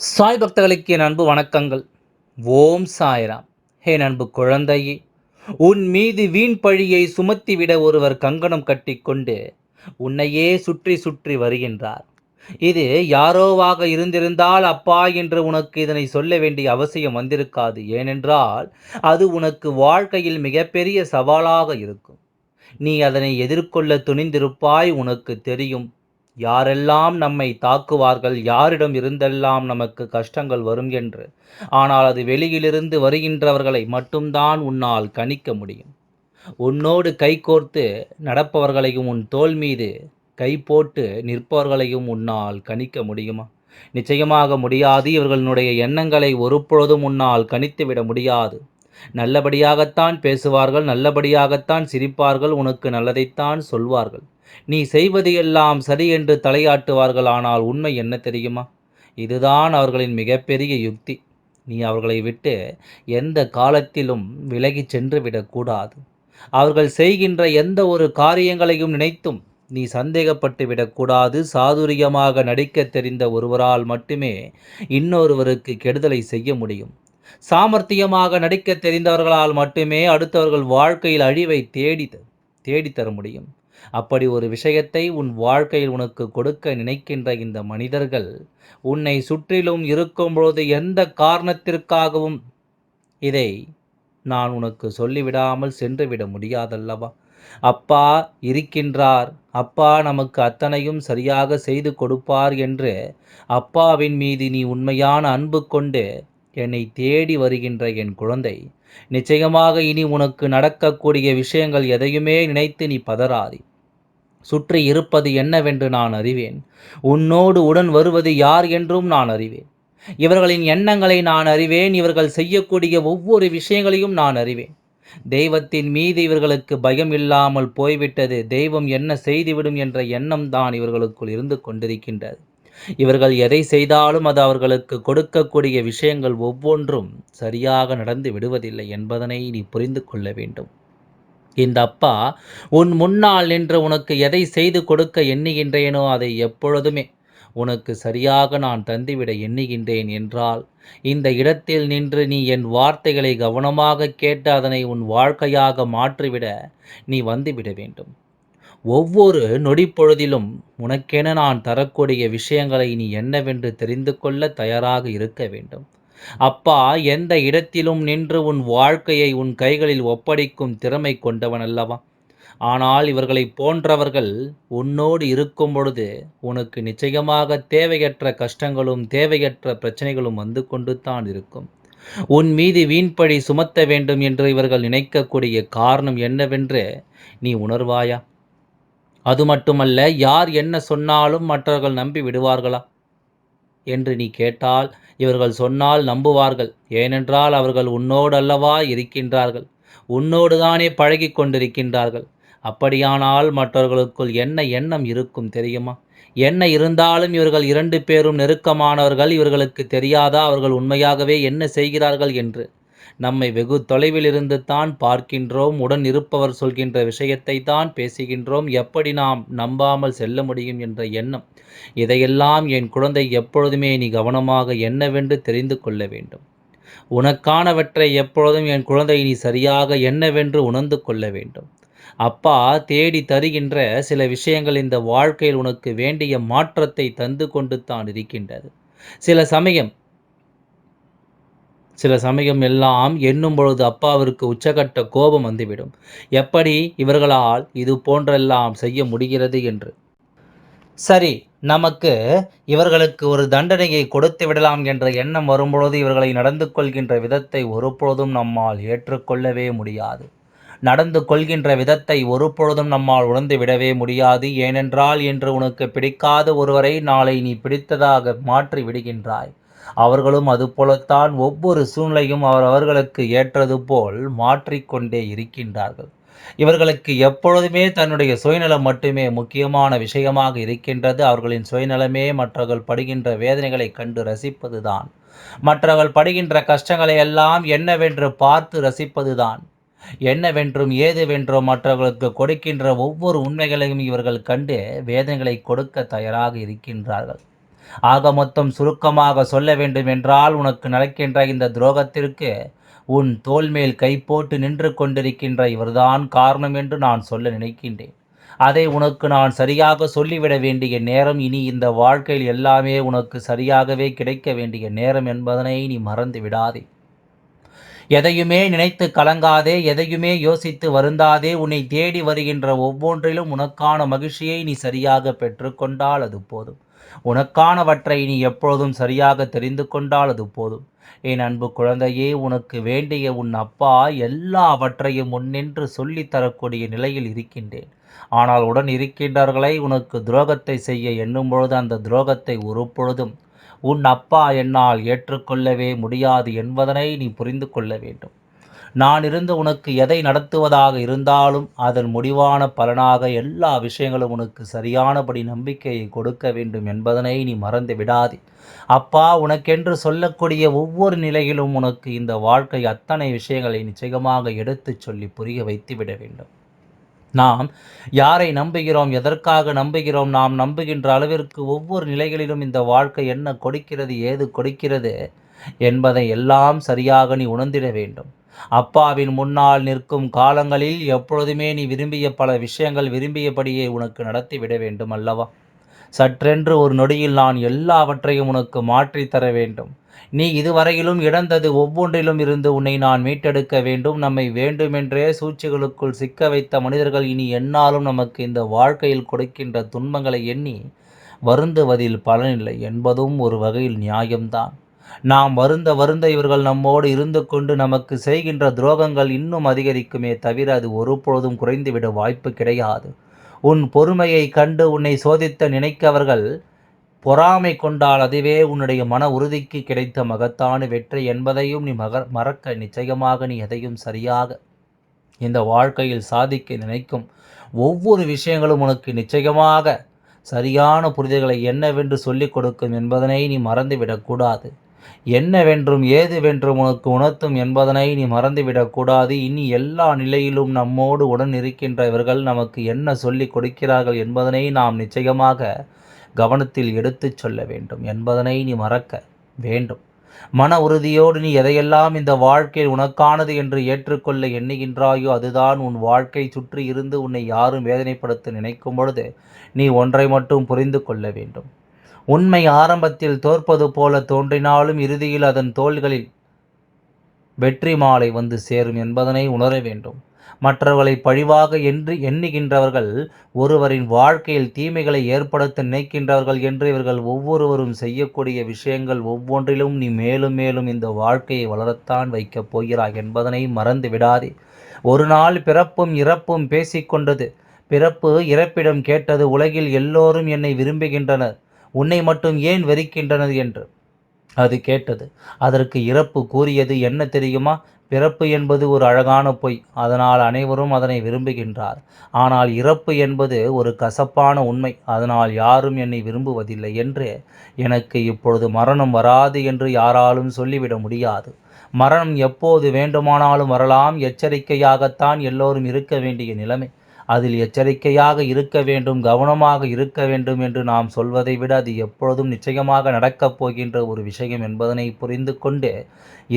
சாய் பக்தர்களுக்கு என் அன்பு வணக்கங்கள். ஓம் சாய்ராம். ஹே அன்பு குழந்தையே உன் மீது வீண் பழியை சுமத்திவிட ஒருவர் கங்கணம் கட்டிக்கொண்டு உன்னையே சுற்றி சுற்றி வருகின்றார். இது யாரோவாக இருந்திருந்தால் அப்பா என்று உனக்கு இதனை சொல்ல வேண்டிய அவசியம் வந்திருக்காது. ஏனென்றால் அது உனக்கு வாழ்க்கையில் மிகப்பெரிய சவாலாக இருக்கும். நீ அதனை எதிர்கொள்ள துணிந்திருப்பாய் உனக்கு தெரியும். யாரெல்லாம் நம்மை தாக்குவார்கள் யாரிடம் இருந்தெல்லாம் நமக்கு கஷ்டங்கள் வரும் என்று. ஆனால் அது வெளியிலிருந்து வருகின்றவர்களை மட்டும்தான் உன்னால் கணிக்க முடியும். உன்னோடு கைகோர்த்து நடப்பவர்களையும் உன் தோல் மீது கை போட்டு நிற்பவர்களையும் உன்னால் கணிக்க முடியுமா? நிச்சயமாக முடியாது. இவர்களுடைய எண்ணங்களை ஒருபொழுதும் உன்னால் கணித்துவிட முடியாது. நல்லபடியாகத்தான் பேசுவார்கள் நல்லபடியாகத்தான் சிரிப்பார்கள் உனக்கு நல்லதைத்தான் சொல்வார்கள். நீ செய்வது எல்லாம் சரி என்று தலையாட்டுவார்கள் ஆனால் உண்மை என்ன தெரியுமா? இதுதான் அவர்களின் மிகப்பெரிய யுக்தி. நீ அவர்களை விட்டு எந்த காலத்திலும் விலகி சென்று விடக்கூடாது அவர்கள் செய்கின்ற எந்த ஒரு காரியங்களையும் நினைத்தும் நீ சந்தேகப்பட்டு விடக்கூடாது சாதுரியமாக நடிக்க தெரிந்த ஒருவரால் மட்டுமே இன்னொருவருக்கு கெடுதலை செய்ய முடியும். சாமர்த்தியமாக நடிக்க தெரிந்தவர்களால் மட்டுமே அடுத்தவர்கள் வாழ்க்கையில் அழிவை தேடி தேடித்தர முடியும். அப்படி ஒரு விஷயத்தை உன் வாழ்க்கையில் உனக்கு கொடுக்க நினைக்கின்ற இந்த மனிதர்கள் உன்னை சுற்றிலும் இருக்கும் பொழுது எந்த காரணத்திற்காகவும் இதை நான் உனக்கு சொல்லிவிடாமல் சென்றுவிட முடியாதல்லவா? அப்பா இருக்கின்றார். அப்பா நமக்கு அத்தனையும் சரியாக செய்து கொடுப்பார் என்று அப்பாவின் மீது நீ உண்மையான அன்பு கொண்டு என்னை தேடி வருகின்ற என் குழந்தை. நிச்சயமாக இனி உனக்கு நடக்கக்கூடிய விஷயங்கள் எதையுமே நினைத்து நீ பதறாதி. சுற்றி இருப்பது என்னவென்று நான் அறிவேன். உன்னோடு உடன் வருவது யார் என்றும் நான் அறிவேன். இவர்களின் எண்ணங்களை நான் அறிவேன். இவர்கள் செய்யக்கூடிய ஒவ்வொரு விஷயங்களையும் நான் அறிவேன். தெய்வத்தின் மீது இவர்களுக்கு பயம் இல்லாமல் போய்விட்டது. தெய்வம் என்ன செய்துவிடும் என்ற எண்ணம் தான் இவர்களுக்குள் இருந்து கொண்டிருக்கின்றது. இவர்கள் எதை செய்தாலும் அது அவர்களுக்கு கொடுக்கக்கூடிய விஷயங்கள் ஒவ்வொன்றும் சரியாக நடந்து விடுவதில்லை என்பதனை நீ புரிந்து கொள்ள வேண்டும். இந்த அப்பா உன் முன்னால் நின்று உனக்கு எதை செய்து கொடுக்க எண்ணுகின்றேனோ அதை எப்பொழுதுமே உனக்கு சரியாக நான் தந்துவிட எண்ணுகின்றேன் என்றால் இந்த இடத்தில் நின்று நீ என் வார்த்தைகளை கவனமாக கேட்டு அதனை உன் வாழ்க்கையாக மாற்றிவிட நீ வந்துவிட வேண்டும். ஒவ்வொரு நொடிப்பொழுதிலும் உனக்கென நான் தரக்கூடிய விஷயங்களை நீ என்னவென்று தெரிந்து கொள்ள தயாராக இருக்க வேண்டும். அப்பா எந்த இடத்திலும் நின்று உன் வாழ்க்கையை உன் கைகளில் ஒப்படைக்கும் திறமை கொண்டவன் அல்லவா ஆனால் இவர்களை போன்றவர்கள் உன்னோடு இருக்கும் பொழுது உனக்கு நிச்சயமாக தேவையற்ற கஷ்டங்களும் தேவையற்ற பிரச்சனைகளும் வந்து கொண்டு தான் இருக்கும். உன் மீது வீண்பழி சுமத்த வேண்டும் என்று இவர்கள் நினைக்கக்கூடிய காரணம் என்னவென்று நீ உணர்வாயா? அது மட்டுமல்ல யார் என்ன சொன்னாலும் மற்றவர்கள் நம்பி விடுவார்களா? என்று நீ கேட்டால் இவர்கள் சொன்னால் நம்புவார்கள். ஏனென்றால் அவர்கள் உன்னோடு அல்லவா இருக்கின்றார்கள். உன்னோடு தானே பழகி கொண்டிருக்கின்றார்கள். அப்படியானால் மற்றவர்களுக்குள் என்ன எண்ணம் இருக்கும் தெரியுமா? என்ன இருந்தாலும் இவர்கள் இரண்டு பேரும் நெருக்கமானவர்கள். இவர்களுக்கு தெரியாதா? அவர்கள் உண்மையாகவே என்ன செய்கிறார்கள் என்று. நம்மை வெகு தொலைவில் இருந்து தான் பார்க்கின்றோம் உடன் இருப்பவர் சொல்கின்ற விஷயத்தை தான் பேசுகின்றோம். எப்படி நாம் நம்பாமல் செல்ல முடியும் என்ற எண்ணம். இதையெல்லாம் என் குழந்தை எப்பொழுதுமே நீ கவனமாக என்னவென்று தெரிந்து கொள்ள வேண்டும். உனக்கானவற்றை எப்பொழுதும் என் குழந்தை நீ சரியாக என்னவென்று உணர்ந்து கொள்ள வேண்டும். அப்பா தேடி தருகின்ற சில விஷயங்கள் இந்த வாழ்க்கையில் உனக்கு வேண்டிய மாற்றத்தை தந்து கொண்டு தான் இருக்கின்றது. சில சமயம் சில சமயம் எல்லாம் எண்ணும் பொழுது அப்பாவிற்கு உச்சகட்ட கோபம் வந்துவிடும். எப்படி இவர்களால் இது போன்றெல்லாம் செய்ய முடிகிறது என்று? சரி நமக்கு இவர்களுக்கு ஒரு தண்டனையை கொடுத்து விடலாம் என்ற எண்ணம் வரும்பொழுது இவர்களை நடந்து கொள்கின்ற விதத்தை ஒருபொழுதும் நம்மால் ஏற்றுக்கொள்ளவே முடியாது. நடந்து கொள்கின்ற விதத்தை ஒருபொழுதும் நம்மால் உணர்ந்து விடவே முடியாது. ஏனென்றால் என்று உனக்கு பிடிக்காத ஒருவரை நாளை நீ பிடித்ததாக மாற்றி விடுகின்றாய். அவர்களும் அதுபோலத்தான் ஒவ்வொரு சூழ்நிலையும் அவர் அவர்களுக்கு ஏற்றது போல் மாற்றிக்கொண்டே இருக்கின்றார்கள். இவர்களுக்கு எப்பொழுதுமே தன்னுடைய சுயநலம் மட்டுமே முக்கியமான விஷயமாக இருக்கின்றது. அவர்களின் சுயநலமே மற்றவர்கள் படுகின்ற வேதனைகளை கண்டு ரசிப்பதுதான். மற்றவர்கள் படுகின்ற கஷ்டங்களை எல்லாம் என்னவென்று பார்த்து ரசிப்பதுதான். என்னவென்றும் ஏதுவென்றும் மற்றவர்களுக்கு கொடுக்கின்ற ஒவ்வொரு உண்மைகளையும் இவர்கள் கண்டு வேதனைகளை கொடுக்க தயாராக இருக்கின்றார்கள். ஆக மொத்தம் சுருக்கமாக சொல்ல வேண்டும் என்றால் உனக்கு நடக்கின்ற இந்த துரோகத்திற்கு உன் தோல் மேல் கை போட்டு நின்று கொண்டிருக்கின்ற இவர்தான் காரணம் என்று நான் சொல்ல நினைக்கின்றேன். அதை உனக்கு நான் சரியாக சொல்லிவிட வேண்டிய நேரம் இனி இந்த வாழ்க்கையில் எல்லாமே உனக்கு சரியாகவே கிடைக்க வேண்டிய நேரம் என்பதனை நீ மறந்து விடாதே. எதையுமே நினைத்து கலங்காதே எதையுமே யோசித்து வருந்தாதே உன்னை தேடி வருகின்ற ஒவ்வொன்றிலும் உனக்கான மகிழ்ச்சியை நீ சரியாக பெற்றுக்கொண்டால் அது போதும். உனக்கானவற்றை நீ எப்பொழுதும் சரியாக தெரிந்து கொண்டால் அது போதும். என் அன்பு குழந்தையே உனக்கு வேண்டிய உன் அப்பா எல்லாவற்றையும் முன்னின்று சொல்லித் தரக்கூடிய நிலையில் இருக்கின்றேன். ஆனால் உடன் இருக்கின்றார்களை உனக்கு துரோகத்தை செய்ய எண்ணும் பொழுது அந்த துரோகத்தை ஒரு பொழுதும் உன் அப்பா என்னால் ஏற்றுக்கொள்ளவே முடியாது என்பதனை நீ புரிந்து கொள்ள வேண்டும். நான் இருந்து உனக்கு எதை நடத்துவதாக இருந்தாலும் அதன் முடிவான பலனாக எல்லா விஷயங்களும் உனக்கு சரியானபடி நம்பிக்கையை கொடுக்க வேண்டும் என்பதனை நீ மறந்து விடாதே. அப்பா உனக்கென்று சொல்லக்கூடிய ஒவ்வொரு நிலையிலும் உனக்கு இந்த வாழ்க்கை அத்தனை விஷயங்களை நிச்சயமாக எடுத்துச் சொல்லி புரிய வைத்துவிட வேண்டும். நாம் யாரை நம்புகிறோம் எதற்காக நம்புகிறோம் நாம் நம்புகின்ற அளவிற்கு ஒவ்வொரு நிலைகளிலும் இந்த வாழ்க்கை என்ன கொடுக்கிறது ஏது கொடுக்கிறது என்பதை எல்லாம் சரியாக நீ உணர்ந்திட வேண்டும். அப்பாவின் முன்னால் நிற்கும் காலங்களில் எப்பொழுதுமே நீ விரும்பிய பல விஷயங்கள் விரும்பியபடியே உனக்கு நடத்தி விட வேண்டும் அல்லவா சற்றென்று ஒரு நொடியில் நான் எல்லாவற்றையும் உனக்கு மாற்றித்தர வேண்டும். நீ இதுவரையிலும் இழந்தது ஒவ்வொன்றிலும் இருந்து உன்னை நான் மீட்டெடுக்க வேண்டும். நம்மை வேண்டுமென்றே சூழ்ச்சிகளுக்குள் சிக்க வைத்த மனிதர்கள் இனி என்னாலும் நமக்கு இந்த வாழ்க்கையில் கொடுக்கின்ற துன்பங்களை எண்ணி வருந்துவதில் பலனில்லை என்பதும் ஒரு வகையில் நியாயம்தான். நாம் வருந்த வருந்த இவர்கள் நம்மோடு இருந்து கொண்டு நமக்கு செய்கின்ற துரோகங்கள் இன்னும் அதிகரிக்குமே தவிர அது ஒருபொழுதும் குறைந்துவிட வாய்ப்பு கிடையாது. உன் பொறுமையை கண்டு உன்னை சோதித்த நினைக்கவர்கள் பொறாமை கொண்டால் அதுவே உன்னுடைய மன உறுதிக்கு கிடைத்த மகத்தான வெற்றி என்பதையும் நீ மக மறக்க நிச்சயமாக நீ எதையும் சரியாக இந்த வாழ்க்கையில் சாதிக்க நினைக்கும். ஒவ்வொரு விஷயங்களும் உனக்கு நிச்சயமாக சரியான புரிதல்களை என்னவென்று சொல்லிக் கொடுக்கும் என்பதனை நீ மறந்துவிடக்கூடாது என்னவென்றும் ஏதுவென்றும் உனக்கு உணர்த்தும் என்பதனை நீ மறந்துவிடக்கூடாது இனி எல்லா நிலையிலும் நம்மோடு உடன் இருக்கின்றவர்கள் நமக்கு என்ன சொல்லிக் கொடுக்கிறார்கள் என்பதனை நாம் நிச்சயமாக கவனத்தில் எடுத்துச் சொல்ல வேண்டும். என்பதனை நீ மறக்க வேண்டும். மன உறுதியோடு நீ எதையெல்லாம் இந்த வாழ்க்கையில் உனக்கானது என்று ஏற்றுக்கொள்ள எண்ணுகின்றாயோ அதுதான் உன் வாழ்க்கை சுற்றி இருந்து உன்னை யாரும் வேதனைப்படுத்த நினைக்கும் பொழுது நீ ஒன்றை மட்டும் புரிந்து கொள்ள வேண்டும். உண்மை ஆரம்பத்தில் தோற்பது போல தோன்றினாலும் இறுதியில் அதன் தோள்களில் வெற்றி மாலை வந்து சேரும் என்பதனை உணர வேண்டும். மற்றவர்களை பழிவாக என்று எண்ணுகின்றவர்கள் ஒருவரின் வாழ்க்கையில் தீமைகளை ஏற்படுத்த நினைக்கின்றவர்கள் என்று இவர்கள் ஒவ்வொருவரும் செய்யக்கூடிய விஷயங்கள் ஒவ்வொன்றிலும் நீ மேலும் மேலும் இந்த வாழ்க்கையை வளரத்தான் வைக்கப் போகிறாய் என்பதனை மறந்து விடாதே. ஒரு நாள் பிறப்பும் இறப்பும் பேசிக்கொண்டது. பிறப்பு இறப்பிடம் கேட்டது உலகில் எல்லோரும் என்னை விரும்புகின்றனர். உன்னை மட்டும் ஏன் வெறுக்கின்றனர் என்று? அது கேட்டது. அதற்கு இறப்பு கூறியது என்ன தெரியுமா? பிறப்பு என்பது ஒரு அழகான பொய். அதனால் அனைவரும் அதனை விரும்புகின்றார். ஆனால் இறப்பு என்பது ஒரு கசப்பான உண்மை. அதனால் யாரும் என்னை விரும்புவதில்லை என்று எனக்கு இப்பொழுது மரணம் வராது என்று யாராலும் சொல்லிவிட முடியாது. மரணம் எப்போது வேண்டுமானாலும் வரலாம். எச்சரிக்கையாகத்தான் எல்லோரும் இருக்க வேண்டிய நிலைமை. அதில் எச்சரிக்கையாக இருக்க வேண்டும் கவனமாக இருக்க வேண்டும் என்று நாம் சொல்வதை விட அது எப்பொழுதும் நிச்சயமாக நடக்கப் போகின்ற ஒரு விஷயம் என்பதனை புரிந்து கொண்டு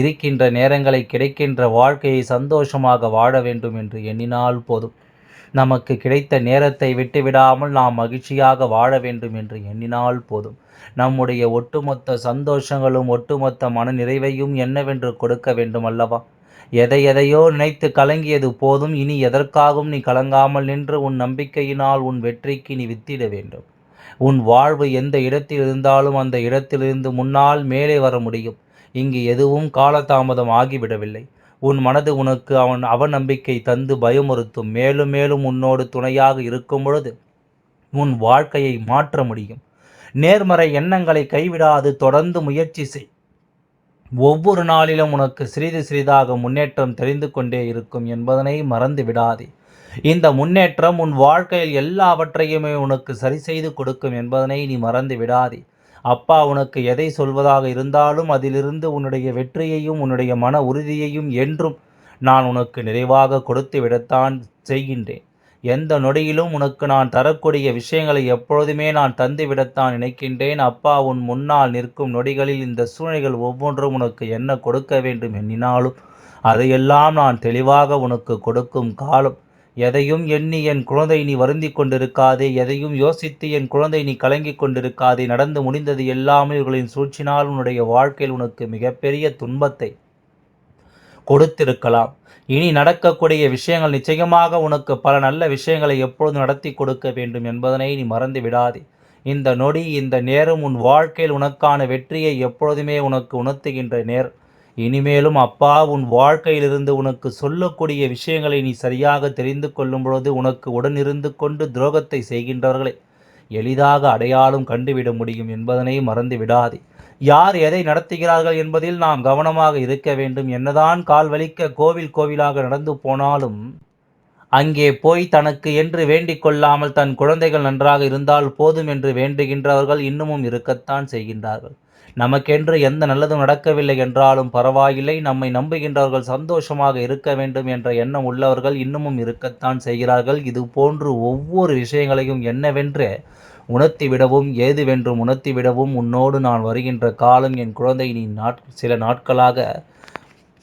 இருக்கின்ற நேரங்களை கிடைக்கின்ற வாழ்க்கையை சந்தோஷமாக வாழ வேண்டும் என்று எண்ணினால் போதும். நமக்கு கிடைத்த நேரத்தை விட்டுவிடாமல் நாம் மகிழ்ச்சியாக வாழ வேண்டும் என்று எண்ணினால் போதும். நம்முடைய ஒட்டுமொத்த சந்தோஷங்களும் ஒட்டுமொத்த மன நிறைவையும் என்னவென்று கொடுக்க வேண்டும் அல்லவா? எதை எதையோ நினைத்து கலங்கியது போதும் இனி எதற்காகவும் நீ கலங்காமல் நின்று உன் நம்பிக்கையினால் உன் வெற்றிக்கு நீ வித்திட வேண்டும். உன் வாழ்வு எந்த இடத்தில் இருந்தாலும் அந்த இடத்திலிருந்து முன்னால் மேலே வர முடியும். இங்கு எதுவும் காலதாமதம் ஆகிவிடவில்லை. உன் மனது உனக்கு அவன் அவநம்பிக்கை தந்து பயமுறுத்தும். மேலும் மேலும் உன்னோடு துணையாக இருக்கும் பொழுது உன் வாழ்க்கையை மாற்ற முடியும். நேர்மறை எண்ணங்களை கைவிடாது தொடர்ந்து முயற்சி செய். ஒவ்வொரு நாளிலும் உனக்கு சிறிது சிறிதாக முன்னேற்றம் தெரிந்து கொண்டே இருக்கும் என்பதனை மறந்து விடாதே. இந்த முன்னேற்றம் உன் வாழ்க்கையில் எல்லாவற்றையுமே உனக்கு சரி செய்து கொடுக்கும் என்பதனை நீ மறந்து விடாதே. அப்பா உனக்கு எதை சொல்வதாக இருந்தாலும் அதிலிருந்து உன்னுடைய வெற்றியையும் உன்னுடைய மன உறுதியையும் என்றும் நான் உனக்கு நிறைவாக கொடுத்து விடத்தான் செய்கின்றேன். எந்த நொடியிலும் உனக்கு நான் தரக்கூடிய விஷயங்களை எப்பொழுதுமே நான் தந்துவிடத்தான் நினைக்கின்றேன். அப்பா உன் முன்னால் நிற்கும் நொடிகளில் இந்த சூழ்நிலைகள் ஒவ்வொன்றும் உனக்கு என்ன கொடுக்க வேண்டும் எண்ணினாலும் அதையெல்லாம் நான் தெளிவாக உனக்கு கொடுக்கும் காலம். எதையும் எண்ணி என் குழந்தை நீ வருந்தி கொண்டிருக்காதே எதையும் யோசித்து என் குழந்தை நீ கலங்கிக் கொண்டிருக்காதே நடந்து முடிந்தது எல்லாமே இவர்களின் சூழ்ச்சினால் உன்னுடைய வாழ்க்கையில் உனக்கு மிகப்பெரிய துன்பத்தை கொடுத்திருக்கலாம். இனி நடக்கக்கூடிய விஷயங்கள் நிச்சயமாக உனக்கு பல நல்ல விஷயங்களை எப்பொழுது நடத்தி கொடுக்க வேண்டும் என்பதனை நீ மறந்து விடாதே. இந்த நொடி இந்த நேரம் உன் வாழ்க்கையில் உனக்கான வெற்றியை எப்பொழுதுமே உனக்கு உணர்த்துகின்ற நேர். இனிமேலும் அப்பா உன் வாழ்க்கையிலிருந்து உனக்கு சொல்லக்கூடிய விஷயங்களை நீ சரியாக தெரிந்து கொள்ளும் பொழுது உனக்கு உடனிருந்து கொண்டு துரோகத்தை செய்கின்றவர்களை. எளிதாக அடையாளம் கண்டுவிட முடியும் என்பதனை மறந்து விடாதே. யார் எதை நடத்துகிறார்கள் என்பதில் நாம் கவனமாக இருக்க வேண்டும். என்னதான் கால் வலிக்க கோவில் கோவிலாக நடந்து போனாலும் அங்கே போய் தனக்கு என்று வேண்டிக் கொள்ளாமல் தன் குழந்தைகள் நன்றாக இருந்தால் போதும் என்று வேண்டுகின்றவர்கள் இன்னமும் இருக்கத்தான் செய்கின்றார்கள். நமக்கென்று எந்த நல்லதும் நடக்கவில்லை என்றாலும் பரவாயில்லை. நம்மை நம்புகின்றவர்கள் சந்தோஷமாக இருக்க வேண்டும் என்ற எண்ணம் உள்ளவர்கள் இன்னமும் இருக்கத்தான் செய்கிறார்கள். இது போன்று ஒவ்வொரு விஷயங்களையும் என்னவென்று உணர்த்திவிடவும் ஏதுவென்றும் உணர்த்திவிடவும் உன்னோடு நான் வருகின்ற காலம் என் குழந்தை நீ நாட் சில நாட்களாக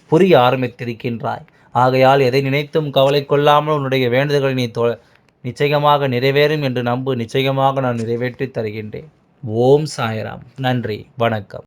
புரிய ஆரம்பித்திருக்கின்றாய். ஆகையால் எதை நினைத்தும் கவலை கொள்ளாமல் உன்னுடைய வேண்டுதல்களை நீ தொ நிச்சயமாக நிறைவேறும் என்று நம்பு. நிச்சயமாக நான் நிறைவேற்றி தருகின்றேன். ஓம் சாய்ராம். நன்றி. வணக்கம்.